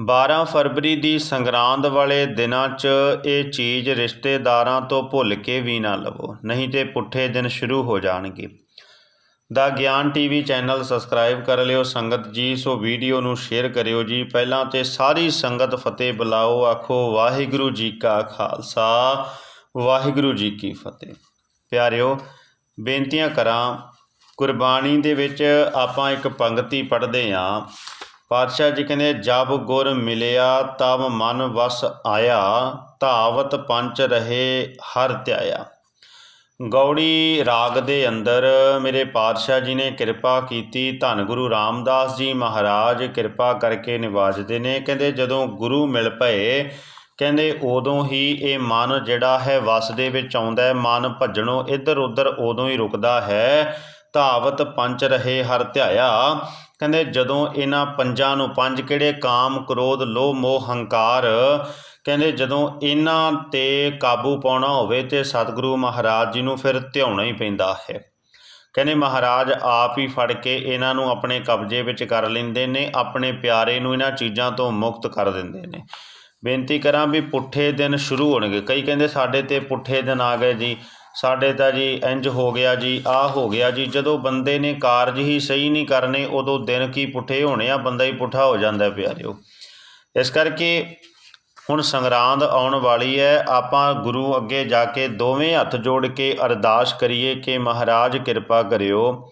12 ਫਰਵਰੀ ਦੀ ਸੰਗਰਾਂਦ ਵਾਲੇ ਦਿਨਾਂ 'ਚ ਇਹ ਚੀਜ਼ ਰਿਸ਼ਤੇਦਾਰਾਂ ਤੋਂ ਭੁੱਲ ਕੇ ਵੀ ਨਾ ਲਵੋ, ਨਹੀਂ ਤੇ ਪੁੱਠੇ ਦਿਨ ਸ਼ੁਰੂ ਹੋ ਜਾਣਗੇ। ਦਾ ਗਿਆਨ ਟੀਵੀ ਚੈਨਲ ਸਬਸਕ੍ਰਾਈਬ ਕਰ ਲਿਓ, ਸੰਗਤ ਜੀ, ਸੋ ਵੀਡੀਓ ਨੂੰ ਸ਼ੇਅਰ ਕਰਿਓ ਜੀ। ਪਹਿਲਾਂ ਤੇ ਸਾਰੀ ਸੰਗਤ ਫਤਿਹ ਬੁਲਾਓ, ਆਖੋ ਵਾਹਿਗੁਰੂ ਜੀ ਕਾ ਖਾਲਸਾ, ਵਾਹਿਗੁਰੂ ਜੀ ਕੀ ਫਤਿਹ। ਪਿਆਰਿਓ, ਬੇਨਤੀਆਂ ਕਰਾਂ ਗੁਰਬਾਣੀ ਦੇ ਵਿੱਚ ਆਪਾਂ ਇੱਕ ਪੰਕਤੀ ਪੜ੍ਹਦੇ ਆਂ। ਪਾਤਸ਼ਾਹ ਜੀ ਕਹਿੰਦੇ, ਜਬ ਗੁਰ ਮਿਲਿਆ ਤਬ ਮਨ ਵਸ ਆਇਆ, ਧਾਵਤ ਪੰਚ ਰਹੇ ਹਰ ਧਿਆਇਆ। ਗੌੜੀ ਰਾਗ ਦੇ ਅੰਦਰ ਮੇਰੇ ਪਾਤਸ਼ਾਹ ਜੀ ਨੇ ਕਿਰਪਾ ਕੀਤੀ, ਧੰਨ ਗੁਰੂ ਰਾਮਦਾਸ ਜੀ ਮਹਾਰਾਜ ਕਿਰਪਾ ਕਰਕੇ ਨਿਵਾਜਦੇ ਨੇ। ਕਹਿੰਦੇ, ਜਦੋਂ ਗੁਰੂ ਮਿਲ ਪਏ, ਕਹਿੰਦੇ, ਉਦੋਂ ਹੀ ਇਹ ਮਨ ਜਿਹੜਾ ਹੈ ਵਸ ਦੇ ਵਿੱਚ ਆਉਂਦਾ ਹੈ। ਮਨ ਭੱਜਣੋਂ ਇੱਧਰ ਉੱਧਰ ਉਦੋਂ ਹੀ ਰੁਕਦਾ ਹੈ। ਧਾਵਤ ਪੰਚ ਰਹੇ ਹਰ ਧਿਆਇਆ। ਕਹਿੰਦੇ, ਜਦੋਂ ਇਹਨਾਂ ਪੰਜਾਂ ਨੂੰ ਪੰਜ ਕਿਹੜੇ ਕਾਮ, ਕ੍ਰੋਧ, ਲੋਭ, ਮੋਹ, ਹੰਕਾਰ, ਕਹਿੰਦੇ, ਜਦੋਂ ਇਹਨਾਂ ਤੇ ਕਾਬੂ ਪਾਉਣਾ ਹੋਵੇ ਤੇ ਸਤਿਗੁਰੂ ਮਹਾਰਾਜ ਜੀ ਨੂੰ ਫਿਰ ਧਿਆਉਣਾ ਹੀ ਪੈਂਦਾ ਹੈ। ਕਹਿੰਦੇ, ਮਹਾਰਾਜ ਆਪ ਹੀ ਫੜ ਕੇ ਇਹਨਾਂ ਨੂੰ ਆਪਣੇ ਕਬਜ਼ੇ ਵਿੱਚ ਕਰ ਲੈਂਦੇ ਨੇ, ਆਪਣੇ ਪਿਆਰੇ ਨੂੰ ਇਹਨਾਂ ਚੀਜ਼ਾਂ ਤੋਂ ਮੁਕਤ ਕਰ ਦਿੰਦੇ ਨੇ। ਬੇਨਤੀ ਕਰਾਂ ਵੀ ਪੁੱਠੇ ਦਿਨ ਸ਼ੁਰੂ ਹੋਣਗੇ। ਕਈ ਕਹਿੰਦੇ, ਸਾਡੇ ਤੇ ਪੁੱਠੇ ਦਿਨ ਆ ਗਏ ਜੀ। ਸਾਡੇ ਤਾਂ ਜੀ ਇੰਜ ਹੋ ਗਿਆ ਜੀ, ਆਹ ਹੋ ਗਿਆ ਜੀ। ਜਦੋਂ ਬੰਦੇ ਨੇ ਕਾਰਜ ਹੀ ਸਹੀ ਨਹੀਂ ਕਰਨੇ, ਉਦੋਂ ਦਿਨ ਕੀ ਪੁੱਠੇ ਹੋਣੇ ਆ, ਬੰਦਾ ਹੀ ਪੁੱਠਾ ਹੋ ਜਾਂਦਾ ਪਿਆਰਿਓ। ਇਸ ਕਰਕੇ ਹੁਣ ਸੰਗਰਾਂਦ ਆਉਣ ਵਾਲੀ ਹੈ। ਆਪਾਂ ਗੁਰੂ ਅੱਗੇ ਜਾ ਕੇ ਦੋਵੇਂ ਹੱਥ ਜੋੜ ਕੇ ਅਰਦਾਸ ਕਰੀਏ ਕਿ ਮਹਾਰਾਜ ਕਿਰਪਾ ਕਰਿਓ।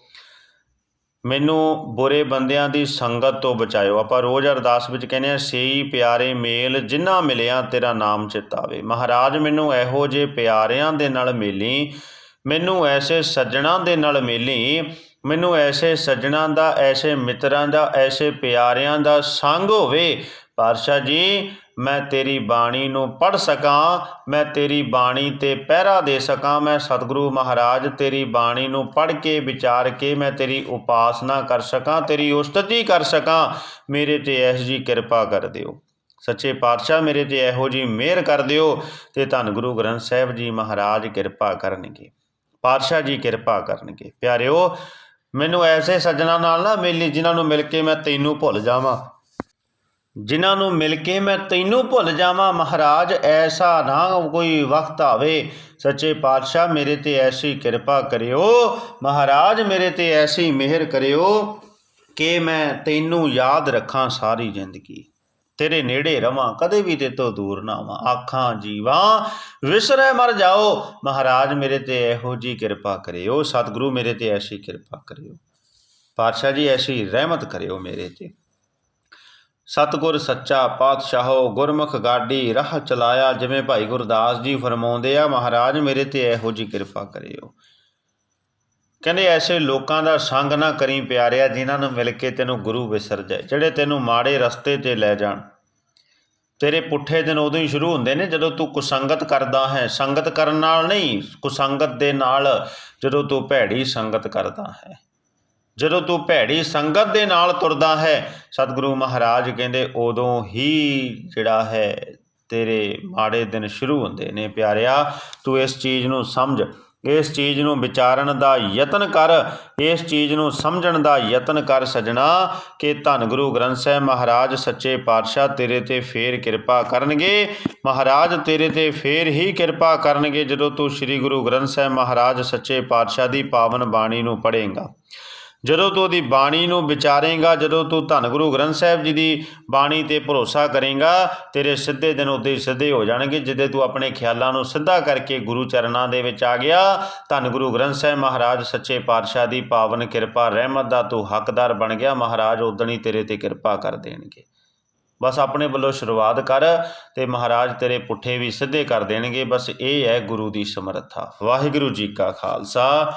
ਮੈਨੂੰ ਬੁਰੇ ਬੰਦਿਆਂ ਦੀ ਸੰਗਤ ਤੋਂ ਬਚਾਇਓ। ਆਪਾਂ ਰੋਜ਼ ਅਰਦਾਸ ਵਿੱਚ ਕਹਿੰਦੇ ਆ ਸੇਈ ਪਿਆਰੇ ਮੇਲ ਜਿਨ੍ਹਾਂ ਮਿਲਿਆ, ਤੇਰਾ ਨਾਮ ਚਿਤਾਵੇ। ਮਹਾਰਾਜ, ਮੈਨੂੰ ਇਹੋ ਜਿਹੇ ਪਿਆਰਿਆਂ ਦੇ ਨਾਲ ਮਿਲੀ, ਮੈਨੂੰ ਐਸੇ ਸੱਜਣਾ ਦੇ ਨਾਲ ਮਿਲੀ, ਮੈਨੂੰ ਐਸੇ ਸੱਜਣਾ ਦਾ, ਐਸੇ ਮਿੱਤਰਾਂ ਦਾ, ਐਸੇ ਪਿਆਰਿਆਂ ਦਾ ਸੰਗ ਹੋਵੇ ਪਾਤਸ਼ਾਹ ਜੀ, ਮੈਂ ਤੇਰੀ ਬਾਣੀ ਨੂੰ ਪੜ੍ਹ ਸਕਾਂ, ਮੈਂ ਤੇਰੀ ਬਾਣੀ ਤੇ ਪਹਿਰਾ ਦੇ ਸਕਾਂ, ਮੈਂ ਸਤਿਗੁਰੂ ਮਹਾਰਾਜ ਤੇਰੀ ਬਾਣੀ ਨੂੰ ਪੜ੍ਹ ਕੇ, ਵਿਚਾਰ ਕੇ, ਮੈਂ ਤੇਰੀ ਉਪਾਸਨਾ ਕਰ ਸਕਾਂ, ਤੇਰੀ ਉਸਤਤੀ ਕਰ ਸਕਾਂ, ਮੇਰੇ ਤੇ ਐਸ ਜੀ ਕਿਰਪਾ ਕਰ ਦਿਓ। ਸੱਚੇ ਪਾਤਸ਼ਾਹ, ਮੇਰੇ ਤੇ ਇਹੋ ਜੀ ਮਿਹਰ ਕਰ ਦਿਓ ਤੇ ਧੰਨ ਗੁਰੂ ਗ੍ਰੰਥ ਸਾਹਿਬ ਜੀ ਮਹਾਰਾਜ ਕਿਰਪਾ ਕਰਨਗੇ। ਪਾਤਸ਼ਾਹ ਜੀ ਕਿਰਪਾ ਕਰਨਗੇ। ਪਿਆਰਿਓ, ਮੈਨੂੰ ਐਸੇ ਸੱਜਣਾ ਨਾਲ ਨਾ ਮਿਲੀ ਜਿਨ੍ਹਾਂ ਨੂੰ ਮਿਲ ਕੇ ਮੈਂ ਤੈਨੂੰ ਭੁੱਲ ਜਾਵਾਂ। ਜਿਨ੍ਹਾਂ ਨੂੰ ਮਿਲ ਕੇ ਮੈਂ ਤੈਨੂੰ ਭੁੱਲ ਜਾਵਾਂ, ਮਹਾਰਾਜ, ਐਸਾ ਨਾ ਕੋਈ ਵਕਤ ਆਵੇ। ਸੱਚੇ ਪਾਤਸ਼ਾਹ, ਮੇਰੇ ਤੇ ਐਸੀ ਕਿਰਪਾ ਕਰਿਓ। ਮਹਾਰਾਜ, ਮੇਰੇ ਤੇ ਐਸੀ ਮਿਹਰ ਕਰਿਓ ਕਿ ਮੈਂ ਤੈਨੂੰ ਯਾਦ ਰੱਖਾਂ ਸਾਰੀ ਜ਼ਿੰਦਗੀ। ਤੇਰੇ ਨੇੜੇ ਰਵਾਂ, ਕਦੇ ਵੀ ਤੇ ਤੋਂ ਦੂਰ ਨਾ ਆਵਾਂ। ਆਖਾਂ, ਜੀਵਾਂ, ਵਿਸਰੇ, ਮਰ ਜਾਓ। ਮਹਾਰਾਜ, ਮੇਰੇ ਤੇ ਇਹੋ ਜੀ ਕਿਰਪਾ ਕਰਿਓ। ਸਤਿਗੁਰੂ, ਮੇਰੇ ਤੇ ਐਸੀ ਕਿਰਪਾ ਕਰਿਓ। ਪਾਤਸ਼ਾਹ ਜੀ, ਐਸੀ ਰਹਿਮਤ ਕਰਿਓ ਮੇਰੇ ਤੇ। ਸਤਿਗੁਰ ਸੱਚਾ, ਪਾਤਸ਼ਾਹੋ, ਗੁਰਮੁਖ ਗਾਡੀ ਰਾਹ ਚਲਾਇਆ ਜਿਵੇਂ ਭਾਈ ਗੁਰਦਾਸ ਜੀ ਫਰਮਾਉਂਦੇ ਆ, ਮਹਾਰਾਜ ਮੇਰੇ ਤੇ ਇਹੋ ਜੀ ਕਿਰਪਾ ਕਰਿਓ। ਕਹਿੰਦੇ ਐਸੇ ਲੋਕਾਂ ਦਾ ਸੰਗ ਨਾ ਕਰੀ ਪਿਆਰਿਆ, ਜਿਨ੍ਹਾਂ ਨੂੰ ਮਿਲ ਕੇ ਤੈਨੂੰ ਗੁਰੂ ਵਿਸਰ ਜਾਏ, ਜਿਹੜੇ ਤੈਨੂੰ ਮਾੜੇ ਰਸਤੇ ਤੇ ਲੈ ਜਾਣ। ਤੇਰੇ ਪੁੱਠੇ ਦਿਨ ਉਦੋਂ ਹੀ ਸ਼ੁਰੂ ਹੁੰਦੇ ਨੇ ਜਦੋਂ ਤੂੰ ਕੁਸੰਗਤ ਕਰਦਾ ਹੈ। ਸੰਗਤ ਕਰਨ ਨਾਲ ਨਹੀਂ, ਕੁਸੰਗਤ ਦੇ ਨਾਲ ਜਦੋਂ ਤੂੰ ਭੈੜੀ ਸੰਗਤ ਕਰਦਾ ਹੈ। ਜਦੋਂ ਤੂੰ ਭੈੜੀ ਸੰਗਤ ਦੇ ਨਾਲ ਤੁਰਦਾ ਹੈ, ਸਤਿਗੁਰੂ ਮਹਾਰਾਜ ਕਹਿੰਦੇ, ਉਦੋਂ ਹੀ ਜਿਹੜਾ ਹੈ, ਤੇਰੇ ਮਾੜੇ ਦਿਨ ਸ਼ੁਰੂ ਹੁੰਦੇ ਨੇ ਪਿਆਰਿਆ। ਤੂੰ ਇਸ ਚੀਜ਼ ਨੂੰ ਸਮਝ, ਇਸ ਚੀਜ਼ ਨੂੰ ਵਿਚਾਰਨ ਦਾ ਯਤਨ ਕਰ, ਇਸ ਚੀਜ਼ ਨੂੰ ਸਮਝਣ ਦਾ ਯਤਨ ਕਰ ਸਜਣਾ ਕਿ ਧੰਨ ਗੁਰੂ ਗ੍ਰੰਥ ਸਾਹਿਬ ਮਹਾਰਾਜ ਸੱਚੇ ਪਾਤਸ਼ਾਹ ਤੇਰੇ ਤੇ ਫੇਰ ਕਿਰਪਾ ਕਰਨਗੇ। ਮਹਾਰਾਜ ਤੇਰੇ ਤੇ ਫੇਰ ਹੀ ਕਿਰਪਾ ਕਰਨਗੇ ਜਦੋਂ ਤੂੰ ਸ੍ਰੀ ਗੁਰੂ ਗ੍ਰੰਥ ਸਾਹਿਬ ਮਹਾਰਾਜ ਸੱਚੇ ਪਾਤਸ਼ਾਹ ਦੀ ਪਾਵਨ ਬਾਣੀ ਨੂੰ ਪੜ੍ਹੇਗਾ। ਜਦੋਂ ਤੂੰ ਉਹਦੀ ਬਾਣੀ ਨੂੰ ਵਿਚਾਰੇਂਗਾ, ਜਦੋਂ ਤੂੰ ਧੰਨ ਗੁਰੂ ਗ੍ਰੰਥ ਸਾਹਿਬ ਜੀ ਦੀ ਬਾਣੀ ਤੇ ਭਰੋਸਾ ਕਰੇਂਗਾ, ਤੇਰੇ ਸਿੱਧੇ ਦਿਨ ਉਦੇ ਸਿੱਧੇ ਹੋ ਜਾਣਗੇ, ਜਿੱਦੇ ਤੂੰ ਆਪਣੇ ਖਿਆਲਾਂ ਨੂੰ ਸਿੱਧਾ ਕਰਕੇ ਗੁਰੂ ਚਰਨਾਂ ਦੇ ਵਿੱਚ ਆ ਗਿਆ। ਧੰਨ ਗੁਰੂ ਗ੍ਰੰਥ ਸਾਹਿਬ ਮਹਾਰਾਜ, ਸੱਚੇ ਪਾਤਸ਼ਾਹ ਦੀ ਪਾਵਨ ਕਿਰਪਾ, ਰਹਿਮਤ ਦਾ ਤੂੰ ਹੱਕਦਾਰ ਬਣ ਗਿਆ। ਮਹਾਰਾਜ ਉਦਣ ਹੀ ਤੇਰੇ ਤੇ ਕਿਰਪਾ ਕਰ ਦੇਣਗੇ। ਬਸ ਆਪਣੇ ਵੱਲੋਂ ਸ਼ੁਰੂਆਤ ਕਰ ਤੇ ਮਹਾਰਾਜ ਤੇਰੇ ਪੁੱਠੇ ਵੀ ਸਿੱਧੇ ਕਰ ਦੇਣਗੇ। ਬਸ ਇਹ ਹੈ ਗੁਰੂ ਦੀ ਸਮਰੱਥਾ। ਵਾਹਿਗੁਰੂ ਜੀ ਕਾ ਖਾਲਸਾ।